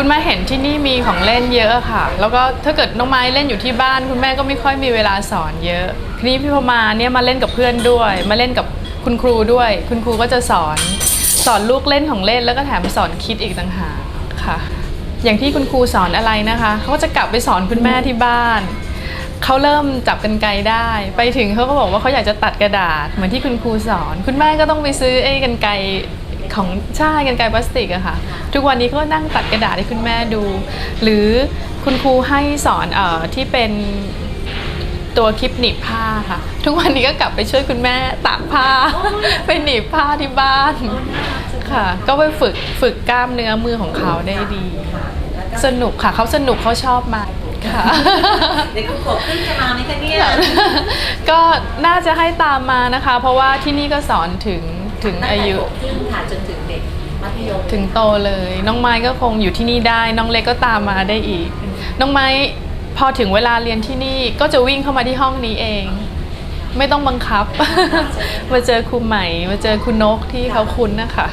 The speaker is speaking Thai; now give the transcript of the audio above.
คุณแม่เห็นที่นี่มีของเล่นเยอะค่ะ แล้วก็ถ้าเกิดน้องไม้เล่นอยู่ที่บ้าน คุณแม่ก็ไม่ค่อยมีเวลาสอนเยอะ ทีนี้พี่พมาเนี่ยมาเล่นกับเพื่อนด้วย มาเล่นกับคุณครูด้วย คุณครูก็จะสอนสอนลูกเล่นของเล่นแล้วก็แถมสอนคิดอีกต่างหากค่ะ อย่างที่คุณครูสอนอะไรนะคะเขาก็จะกลับไปสอนคุณแม่ที่บ้านเขาเริ่มจับกันไกลได้ ไปถึงเขาก็บอกว่าเขาอยากจะตัดกระดาษเหมือนที่คุณครูสอน คุณแม่ก็ต้องไปซื้อไอ้กันไก ของใช่กันไกรพลาสติกอะค่ะ ทุกวันนี้ก็นั่งตัดกระดาษให้คุณแม่ดู หรือคุณครูให้สอนเอ่อที่เป็นตัวคลิปหนีบผ้าค่ะ ทุกวันนี้ก็กลับไปช่วยคุณแม่ตากผ้า ไปหนีบผ้าที่บ้านค่ะ ก็ไปฝึกฝึกกล้ามเนื้อมือของเขาได้ดี สนุกค่ะเขาสนุกเขาชอบมากค่ะ เด็กขวบครึ่งจะมาไหมคะเนี่ย ก็น่าจะให้ตามมานะคะ เพราะว่าที่นี่ก็สอนถึง ถึงอายุตั้งแต่ขวบครึ่งค่ะจนถึงเด็กมัธยมถึงโตเลย น้องไม้ก็คงอยู่ที่นี่ได้ น้องเล็กก็ตามมาได้อีก น้องไม้พอถึงเวลาเรียนที่นี่ก็จะวิ่งเข้ามาที่ห้องนี้เอง ไม่ต้องบังคับ มาเจอครูใหม่ มาเจอคุณนกที่เขาคุ้นนะคะ